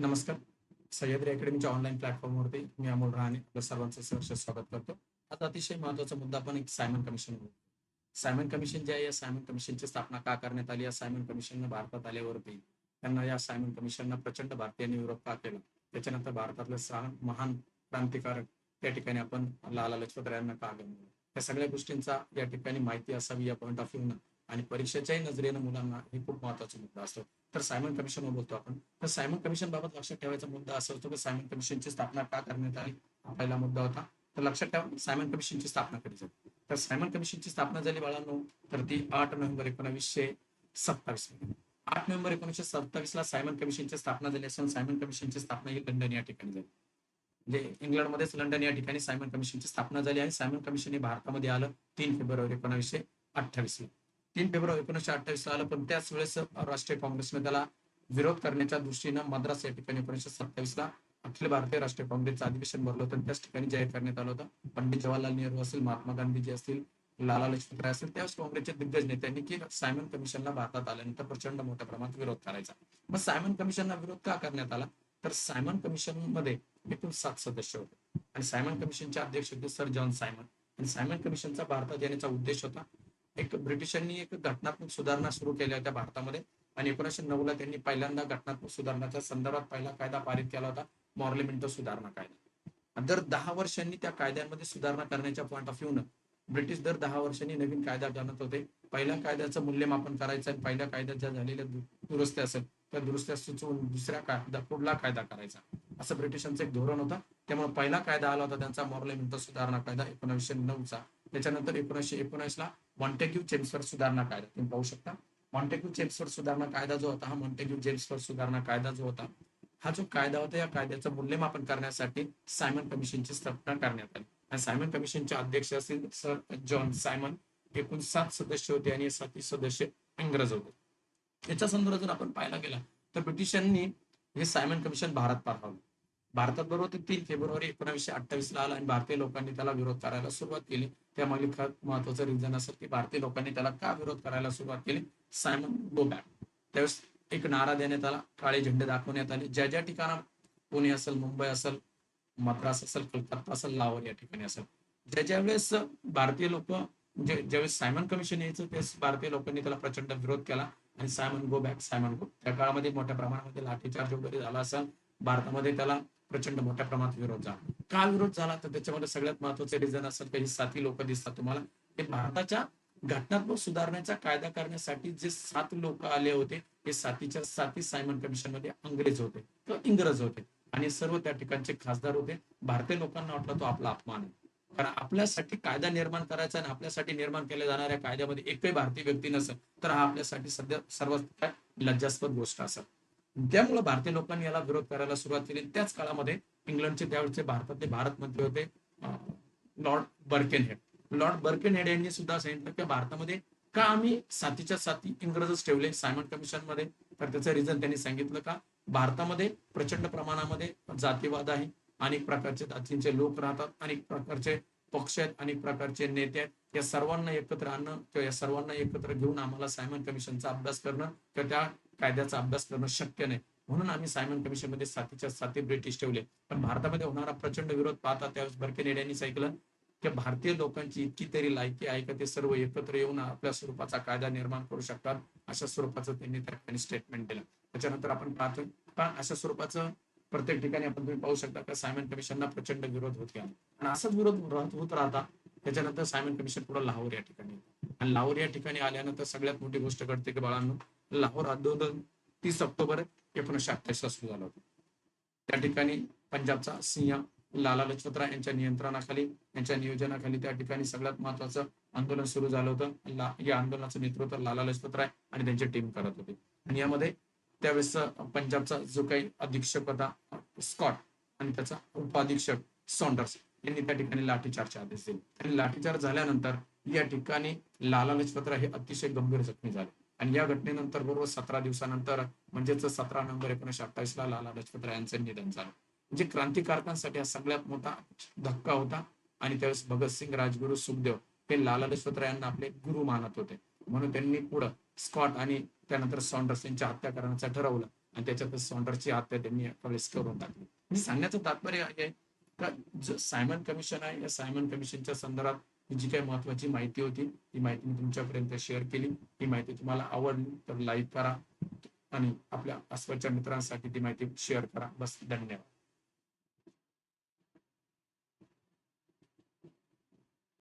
नमस्कार. सह्याद्री अकॅडमीच्या ऑनलाईन प्लॅटफॉर्मवरती मी अमोल रहाणे आपल्या सर्वांचं सहर्ष स्वागत करतो. आता अतिशय महत्त्वाचा मुद्दा आपण एक सायमन कमिशन सायमन कमिशन जे आहे या सायमन कमिशनची स्थापना का करण्यात आली? या सायमन कमिशननं भारतात आल्यावरती त्यांना या सायमन कमिशननं प्रचंड भारतीयांनी विरोध का केला? त्याच्यानंतर भारतातलं सहा महान क्रांतिकारक त्या ठिकाणी आपण लाला लजपत रायांना का गमवलं? या सगळ्या गोष्टींचा या ठिकाणी माहिती असावी या पॉईंट ऑफ व्ह्यूनं आणि परीक्षेच्याही नजरेनं मुलांना हे खूप महत्त्वाचा मुद्दा असतो. तर सायमन कमिशनवर बोलतो आपण. तर सायमन कमिशन बाबत लक्षात ठेवायचा मुद्दा असा होतो की सायमन कमिशनची स्थापना का करण्यात आली? हा पहिला मुद्दा होता. तर लक्षात ठेवा सायमन कमिशनची स्थापना कधी झाली? तर सायमन कमिशनची स्थापना झाली बाळांनो तर ती आठ नोव्हेंबर एकोणावीसशे सत्तावीस आठ नोव्हेंबर एकोणीशे सत्तावीस ला सायमन कमिशनची स्थापना झाली असून सायमन कमिशनची स्थापना ही लंडन या ठिकाणी झाली. म्हणजे इंग्लंडमध्येच लंडन या ठिकाणी सायमन कमिशनची स्थापना झाली आणि सायमन कमिशन हे भारतामध्ये आलं तीन फेब्रुवारी एकोणावीसशे अठ्ठावीस ला. तीन फेब्रुवारी एकोणीसशे अठ्ठावीस ला आलं पण त्याच वेळेस राष्ट्रीय काँग्रेसने त्याला विरोध करण्याच्या दृष्टीनं मद्रास या ठिकाणी एकोणीसशे सत्तावीस ला अखिल भारतीय राष्ट्रीय काँग्रेसचं अधिवेशन भरलं होतं. त्याच ठिकाणी जाहीर करण्यात आलं होतं. पंडित जवाहरलाल नेहरू असेल महात्मा गांधीजी असतील लाला लजपतराय असेल त्यावेळेस काँग्रेसचे दिग्गज नेत्यांनी की सायमन कमिशनला भारतात आल्यानंतर प्रचंड मोठ्या प्रमाणात विरोध करायचा. मग सायमन कमिशनला विरोध का करण्यात आला? तर सायमन कमिशनमध्ये एकूण सात सदस्य होते. आणि सायमन कमिशनचे अध्यक्ष होते सर जॉन सायमन. आणि सायमन कमिशनचा भारतात येण्याचा उद्देश होता एक ब्रिटिशांनी एक घटनात्मक सुधारणा सुरू केल्या होत्या भारतामध्ये आणि एकोणीसशे नऊ ला त्यांनी पहिल्यांदा घटनात्मक सुधारणाच्या संदर्भात पहिला कायदा पारित केला होता मॉर्लिमेंटो सुधारणा कायदा. दर दहा वर्षांनी त्या कायद्यांमध्ये सुधारणा करण्याच्या पॉईंट ऑफ व्ह्यूनं ब्रिटिश दर दहा वर्षांनी नवीन कायदा जाणत होते. पहिल्या कायद्याचं मूल्यमापन करायचं आणि पहिल्या कायद्यात ज्या झालेल्या दुरुस्त्या असेल त्या दुरुस्त्या सुचवून दुसऱ्या कायदा पुढला कायदा करायचा. असं ब्रिटिशांचं एक धोरण होतं. त्यामुळे पहिला कायदा आला होता त्यांचा मॉर्लिमेंटो सुधारणा कायदा एकोणीसशे नऊचा. त्याच्यानंतर एकोणीसशे एकोणीस ला मॉन्टेग्यू चेम्सवर सुधारणा कायदा. तुम्ही पाहू शकता. मॉन्टेग्यू चेम्सवर सुधारणा कायदा जो होता हा मॉन्टेग्यू जेम्सफर सुधारणा कायदा जो होता हा जो कायदा होता या कायद्याचं मूल्यमापन करण्यासाठी सायमन कमिशनची स्थापना करण्यात आली. आणि सायमन कमिशनचे अध्यक्ष असतील सर जॉन सायमन एकूण सात सदस्य होते आणि हे सदस्य इंग्रज होते. याच्या संदर्भात जर आपण पाहायला गेला तर ब्रिटिशांनी हे सायमन कमिशन भारत पाठवलं भारतात बरोबर ते तीन फेब्रुवारी एकोणीसशे अठ्ठावीस ला आला आणि भारतीय लोकांनी त्याला विरोध करायला सुरुवात केली. त्यामागे महत्वाचं रिझन असेल की भारतीय लोकांनी त्याला का विरोध करायला सुरुवात केली? सायमन गो बॅक त्यावेळेस एक नारा देण्यात आला. काळे झेंडे दाखवण्यात आले. ज्या ज्या ठिकाणा पुणे असेल मुंबई असेल मद्रास असेल कलकत्ता असेल लाहोर या ठिकाणी असेल. ज्या ज्या वेळेस भारतीय लोक म्हणजे ज्यावेळेस सायमन कमिशन यायचं त्यावेळेस भारतीय लोकांनी त्याला प्रचंड विरोध केला आणि Simon go back Simon go त्या काळामध्ये मोठ्या प्रमाणामध्ये लाठीचार्ज वगैरे झाला असेल. भारतामध्ये त्याला प्रचंड मोठ्या प्रमाणात विरोध झाला. का विरोध झाला तर त्याच्यामध्ये सगळ्यात महत्त्वाचे रिझन असतात काही साथी लोक दिसतात तुम्हाला. ते भारताच्या घटनात्मक सुधारण्याचा कायदा करण्यासाठी जे सात लोक आले होते ते सातीच्या साती सायमन कमिशनमध्ये अंग्रेज होते किंवा इंग्रज होते. आणि सर्व त्या ठिकाणचे खासदार होते. भारतीय लोकांना वाटला तो आपला अपमान आहे. कारण आपल्यासाठी कायदा निर्माण करायचा आणि आपल्यासाठी निर्माण केल्या जाणाऱ्या कायद्यामध्ये एकही भारतीय व्यक्ती नसेल तर हा आपल्यासाठी सध्या सर्वात लज्जास्पद गोष्ट असेल. त्यामुळे भारतीय लोकांनी याला विरोध करायला सुरुवात केली. त्याच काळामध्ये इंग्लंडचे त्यावेळेचे भारतातले भारत मंत्री होते Lord Lord Birkenhead. Lord Birkenhead यांनी सुद्धा सांगितलं की भारतामध्ये का आम्ही साथीच्या साथी इंग्रजच ठेवले सायमन कमिशनमध्ये तर त्याचं रिझन त्यांनी सांगितलं का भारतामध्ये प्रचंड प्रमाणामध्ये जातीवाद आहे. अनेक प्रकारचे जातींचे लोक राहतात अनेक प्रकारचे पक्ष आहेत अनेक प्रकारचे नेते आहेत. या सर्वांना एकत्र आणणं किंवा या सर्वांना एकत्र घेऊन आम्हाला सायमन कमिशनचा अभ्यास करणं किंवा त्या कायद्याचा अभ्यास करणं शक्य नाही. म्हणून आम्ही सायमन कमिशनमध्ये साथीच्या साथी ब्रिटिश ठेवले. पण भारतामध्ये होणारा प्रचंड विरोध पाहता त्यावेळेस बर्केनेड यांनी सांगितलं की भारतीय लोकांची इतकी तरी लायकी आहे का ते सर्व एकत्र येऊन आपल्या स्वरूपाचा कायदा निर्माण करू शकतात? अशा स्वरूपाचं त्यांनी त्या ठिकाणी स्टेटमेंट दिलं. त्याच्यानंतर आपण पाहतो का अशा स्वरूपाचं प्रत्येक ठिकाणी आपण तुम्ही पाहू शकता का सायमन कमिशनला प्रचंड विरोध होत गेला. आणि असाच विरोध होत राहता त्याच्यानंतर सायमन कमिशन पुढे लाहोर या ठिकाणी. आणि लाहोर या ठिकाणी आल्यानंतर सगळ्यात मोठी गोष्ट घडते की बाळांनो लाहोर आंदोलन तीस ऑक्टोबर एकोणीसशे अठ्ठावीस ला सुरू झालं होतं. त्या ठिकाणी पंजाबचा सिंह लाला लजपत राय यांच्या नियंत्रणाखाली यांच्या नियोजनाखाली त्या ठिकाणी सगळ्यात महत्वाचं आंदोलन सुरू झालं होतं. या आंदोलनाचं नेतृत्व लाला लजपत राय आणि त्यांची टीम करत होते. आणि यामध्ये त्यावेळेस पंजाबचा जो काही अधीक्षक होता स्कॉट आणि त्याचा उपाधीक्षक सॉन्डर्स यांनी त्या ठिकाणी लाठीचार्जचे आदेश दिले. आणि लाठीचार्ज झाल्यानंतर या ठिकाणी लाला लजपतराय हे अतिशय गंभीर जखमी झाले. आणि या घटनेनंतर बरोबर सतरा दिवसानंतर म्हणजेच सतरा नोव्हेंबर एकोणीशे अठ्ठावीस ला लाला लजपतराय यांचं निधन झालं. म्हणजे क्रांतिकारकांसाठी हा सगळ्यात मोठा धक्का होता. आणि त्यावेळेस भगतसिंग राजगुरू सुखदेव हे लाला लजपत राय यांना आपले गुरु मानत होते. म्हणून त्यांनी पुढं स्कॉट आणि त्यानंतर सॉन्डर्स यांची हत्या करण्याचं ठरवलं. आणि त्याच्यातच सॉन्डर्सची हत्या त्यांनी करून टाकली. सांगण्याचं तात्पर्य आहे सायमन कमिशन आहे या सायमन कमिशनच्या संदर्भात जी काही महत्वाची माहिती होती ती माहिती मी तुमच्यापर्यंत शेअर केली. ही माहिती तुम्हाला आवडली तर लाईक करा आणि आपल्या आसपासच्या मित्रांसाठी ती माहिती शेअर करा. बस धन्यवाद.